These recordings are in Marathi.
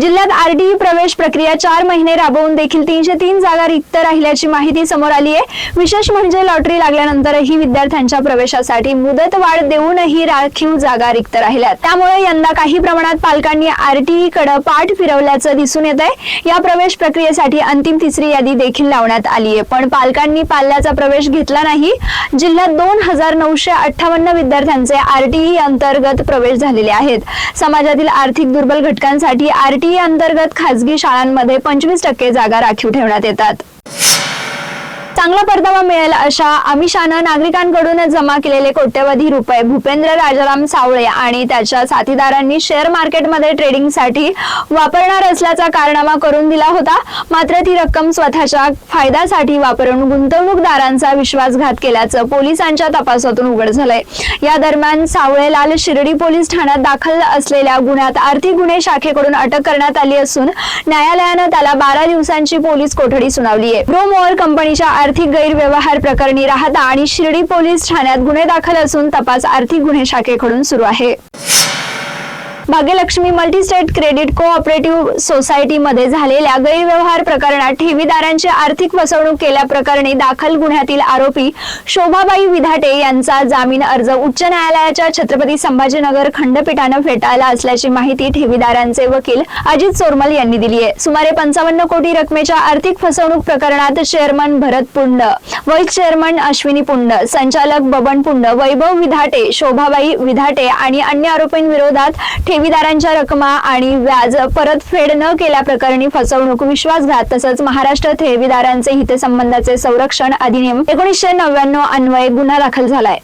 जिल्ह्यात आरटीई प्रवेश प्रक्रिया चार महिने राबवून देखील तीनशे तीन जागा रिक्त राहिल्याची माहिती समोर आली आहे. विशेष म्हणजे लॉटरी लागल्यानंतरही विद्यार्थ्यांच्या प्रवेशासाठी मुदत वाढ देऊनही राखीव जागा रिक्त राहिल्या त्यामुळे यंदा काही प्रमाणात पालकांनी आरटीई कडे पाठ फिरवल्याचं दिसून येत आहे. या प्रवेश प्रक्रियेसाठी अंतिम तिसरी यादी देखील लावण्यात आली आहे. पण पालकांनी पाल्याचा प्रवेश घेतला नाही. जिल्ह्यात दोन हजार नऊशे अठ्ठावन्न विद्यार्थ्यांचे आरटीई अंतर्गत प्रवेश झालेले आहेत. समाजातील आर्थिक दुर्बल घटकांसाठी आरटीई अंतर्गत खासगी शाळांमध्ये पंचवीस टक्के जागा राखीव ठेवण्यात येतात. चांगला परतावा मिळेल अशा आमिषानं नागरिकांकडून जमा केलेले कोट्यवधी रुपये भूपेंद्र राजाराम सावळे आणि त्याच्या साथीदारांनी शेअर मार्केटमध्ये ट्रेडिंगसाठी वापरणार असल्याचा कारनामा करून दिला होता. मात्र ती रक्कम स्वतःच्या फायद्यासाठी वापरून गुंतवणूकदारांचा विश्वासघात केल्याचं पोलिसांच्या तपासातून उघड झालंय. या दरम्यान सावळे लाल शिर्डी पोलीस ठाण्यात दाखल असलेल्या गुन्ह्यात आर्थिक गुन्हे शाखेकडून अटक करण्यात आली असून न्यायालयानं त्याला बारा दिवसांची पोलीस कोठडी सुनावली आहे ब्रोमोअर कंपनीच्या आर्थिक गैरव्यवहार प्रकरणी राहता आणि शिर्डी पोलीस ठाण्यात गुन्हे दाखल असून तपास आर्थिक गुन्हे शाखेकडून सुरू आहे. भाग्यलक्ष्मी मल्टीस्टेट क्रेडिट कोऑपरेटिव्ह सोसायटीमध्ये झालेल्या गैरव्यवहार प्रकरणात ठेवीदारांची आर्थिक फसवणूक केल्याप्रकरणी दाखल गुन्ह्यातील आरोपी शोभाबाई विधाटे यांचा जामीन अर्ज उच्च न्यायालयाच्या छत्रपती संभाजीनगर खंडपीठानं फेटाळला असल्याची माहिती ठेवीदारांचे वकील अजित चोरमल यांनी दिली आहे. सुमारे पंचावन्न कोटी रकमेच्या आर्थिक फसवणूक प्रकरणात chairman Bharat Pund vice chairman Ashwini Pund संचालक बबन पुंड वैभव विधाटे शोभाबाई विधाटे आणि अन्य आरोपींविरोधात ठेवीदारांच्या रकमा आणि व्याज परतफेड न केल्याप्रकरणी फसवणूक विश्वासघात तसंच महाराष्ट्र ठेवीदारांचे हितसंबंधाचे संरक्षण अधिनियम एकोणीसशे नव्याण्णव अन्वये गुन्हा दाखल झालाय.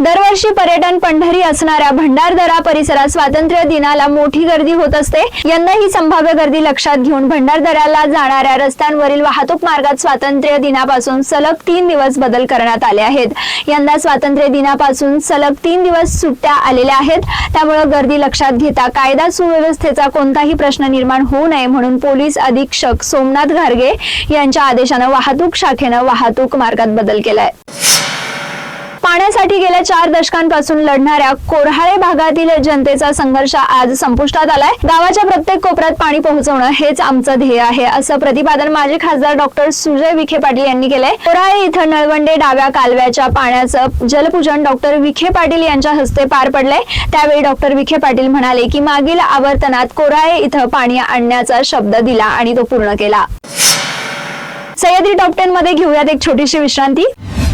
दरवर्षी पर्यटन पंढरी असणाऱ्या भंडारदरा परिसरात स्वातंत्र्य दिनाला मोठी गर्दी होत असते. यंदा ही संभाव्य गर्दी लक्षात घेऊन भंडारदऱ्याला जाणाऱ्या रस्त्यांवरील वाहतूक मार्गात स्वातंत्र्य दिनापासून सलग तीन दिवस बदल करण्यात आले आहेत. यंदा स्वातंत्र्य दिनापासून सलग तीन दिवस सुट्ट्या आलेल्या आहेत. त्यामुळे गर्दी लक्षात घेता कायदा सुव्यवस्थेचा कोणताही प्रश्न निर्माण होऊ नये म्हणून पोलीस अधीक्षक सोमनाथ घारगे यांच्या आदेशानं वाहतूक शाखेनं वाहतूक मार्गात बदल केलाय. पाण्यासाठी गेल्या चार दशकांपासून लढणाऱ्या कोरहाळे भागातील जनतेचा संघर्ष आज संपुष्टात आलाय. गावाच्या प्रत्येक कोपऱ्यात पाणी पोहोचवणं हेच आमचं ध्येय आहे असं प्रतिपादन माजी खासदार डॉक्टर सुजय विखे पाटील यांनी केलंय. कोराळे इथं नळवंडे डाव्या कालव्याच्या पाण्याचं जलपूजन डॉक्टर विखे पाटील यांच्या हस्ते पार पडलंय. त्यावेळी डॉक्टर विखे पाटील म्हणाले की मागील आवर्तनात कोराळे इथं पाणी आणण्याचा शब्द दिला आणि तो पूर्ण केला. सह्याद्री टॉप टेन मध्ये घेऊयात एक छोटीशी विश्रांती.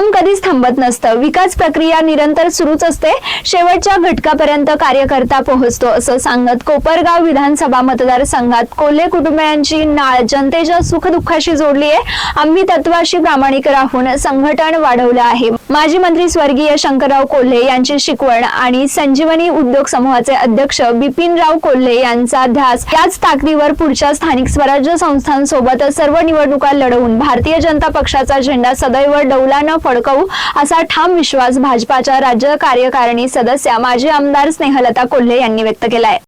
काम कधीच थांबत नसतं. विकास प्रक्रिया निरंतर सुरूच असते. शेवटच्या घटकापर्यंत कार्यकर्ता पोहोचतो असं सांगत कोपरगाव विधानसभा मतदारसंघात कोल्हे कुटुंबियांची नाळ जनतेच्या सुखदुःखाशी जोडली आहे. आम्ही तत्वाशी प्रामाणिक राहून संघटन वाढवलं आहे. माजी मंत्री स्वर्गीय शंकरराव कोल्हे यांची शिकवण आणि संजीवनी उद्योग समूहाचे अध्यक्ष बिपिनराव कोल्हे यांचा ध्यास याच ताकदीवर पुढच्या स्थानिक स्वराज्य संस्थांसोबत सर्व निवडणुका लढवून भारतीय जनता पक्षाचा झेंडा सदैव डौलानं फडकवू असा ठाम विश्वास भाजपाच्या राज्य कार्यकारिणी सदस्या माजी आमदार स्नेहलता कोल्हे यांनी व्यक्त केलाय.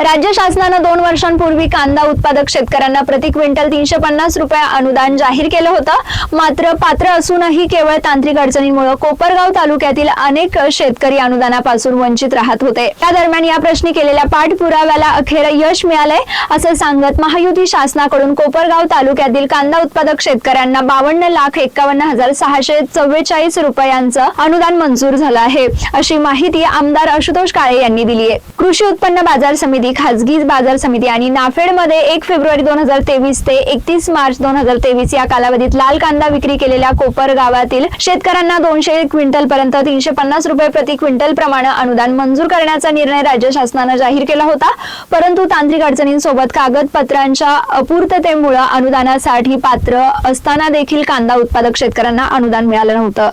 राज्य शासनानं दोन वर्षांपूर्वी कांदा उत्पादक शेतकऱ्यांना प्रति क्विंटल तीनशे पन्नास रुपये अनुदान जाहीर केलं होतं. मात्र पात्र असूनही केवळ तांत्रिक अडचणींमुळे कोपरगाव तालुक्यातील अनेक शेतकरी अनुदानापासून वंचित राहत होते. त्या दरम्यान या प्रश्नी केलेल्या पाठपुराव्याला अखेर यश मिळालंय असं सांगत महायुती शासनाकडून कोपरगाव तालुक्यातील कांदा उत्पादक शेतकऱ्यांना बावन्न लाख एक्कावन्न हजार सहाशे चव्वेचाळीस रुपयांचं अनुदान मंजूर झालं आहे अशी माहिती आमदार आशुतोष काळे यांनी दिली आहे कृषी उत्पन्न बाजार समिती समिती खाजगी बाजार समिती आणि नाफेडमध्ये एक फेब्रुवारी दोन हजार तेवीस ते एकतीस मार्च दोन हजार तेवीस या कालावधीत लाल कांदा विक्री केलेल्या कोपर गावातील शेतकऱ्यांना दोनशे क्विंटल पर्यंत तीनशे पन्नास रुपये प्रति क्विंटल प्रमाणे अनुदान मंजूर करण्याचा निर्णय राज्य शासनानं जाहीर केला होता. परंतु तांत्रिक अडचणींसोबत कागदपत्रांच्या अपूर्ततेमुळे अनुदानासाठी पात्र असताना देखील कांदा उत्पादक शेतकऱ्यांना अनुदान मिळालं नव्हतं.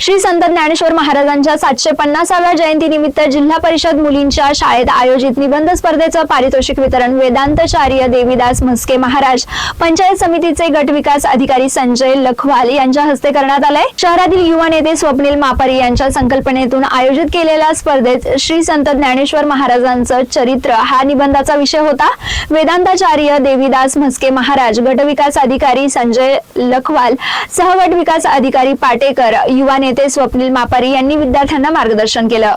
श्री संत ज्ञानेश्वर महाराजांच्या सातशे पन्नासाव्या जयंती निमित्त जिल्हा परिषद मुलींच्या शाळेत आयोजित निबंध स्पर्धेचं पारितोषिक वितरण वेदांतचार्य देवीदास म्हस्के महाराज पंचायत समितीचे गट विकास अधिकारी संजय लखवाल यांच्या हस्ते करण्यात आलंय. शहरातील युवा नेते स्वप्नील मापारी यांच्या संकल्पनेतून आयोजित केलेल्या स्पर्धेत श्री संत ज्ञानेश्वर महाराजांचं चरित्र हा निबंधाचा विषय होता. वेदांताचार्य देवीदास म्हस्के महाराज गट विकास अधिकारी संजय लखवाल सहगट विकास अधिकारी पाटेकर युवा नेते स्वप्नील मापारी यांनी विद्यार्थ्यांना मार्गदर्शन केलं.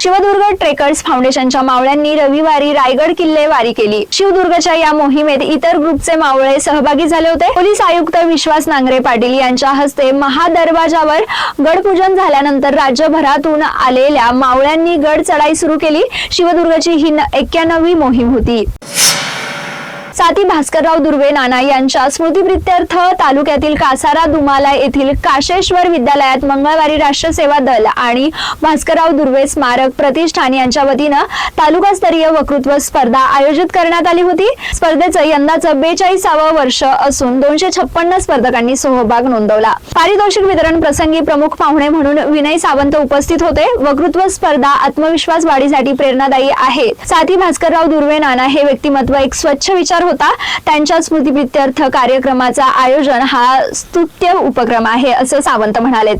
शिवदुर्ग ट्रेकर्स फाउंडेशनच्या मावळ्यांनी रविवारी रायगड किल्ले वारी केली. शिवदुर्गच्या या मोहिमेत इतर ग्रुपचे मावळे सहभागी झाले होते. पोलीस आयुक्त विश्वास नांगरे पाटील यांच्या हस्ते महादरवाजावर गडपूजन झाल्यानंतर राज्यभरातून आलेल्या मावळ्यांनी गड चढाई सुरू केली. शिवदुर्गची ही एक्क्याण्णवी मोहीम होती. साथी भास्करराव दुर्वे नाना यांच्या स्मृतिप्रित्यर्थ तालुक्यातील कासारा दुमाला येथील काशेश्वर विद्यालयात मंगळवारी राष्ट्रसेवा दल आणि भास्करराव दुर्वे स्मारक प्रतिष्ठान यांच्या वतीनं तालुकास्तरीय वक्तृत्व स्पर्धा आयोजित करण्यात आली होती. स्पर्धेचं यंदाचं बेचाळीसावं वर्ष असून दोनशे छप्पन्न स्पर्धकांनी सहभाग नोंदवला. पारितोषिक वितरण प्रसंगी प्रमुख पाहुणे म्हणून विनय सावंत उपस्थित होते. वक्तृत्व स्पर्धा आत्मविश्वास वाढीसाठी प्रेरणादायी आहे. साथी भास्करराव दुर्वे नाना हे व्यक्तिमत्व एक स्वच्छ विचार होता. त्यांच्या स्मृतिप्रित्यर्थ कार्यक्रमाचा आयोजन हा स्तुत्य उपक्रम आहे असं सावंत म्हणाले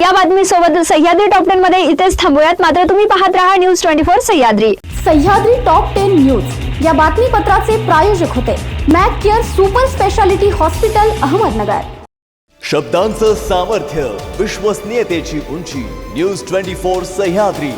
या बातमीसोबत सह्याद्री टॉप टेन मध्ये इथेच थांबूयात. मात्र तुम्ही पाहत राहा news twenty four Sahyadri. Sahyadri top ten news. या बातमीपत्राचे प्रायोजक होते Mac Care super speciality hospital Ahmednagar. शब्दांचं सामर्थ्य विश्वसनीयतेची उंची न्यूज ट्वेंटी फोर सह्याद्री.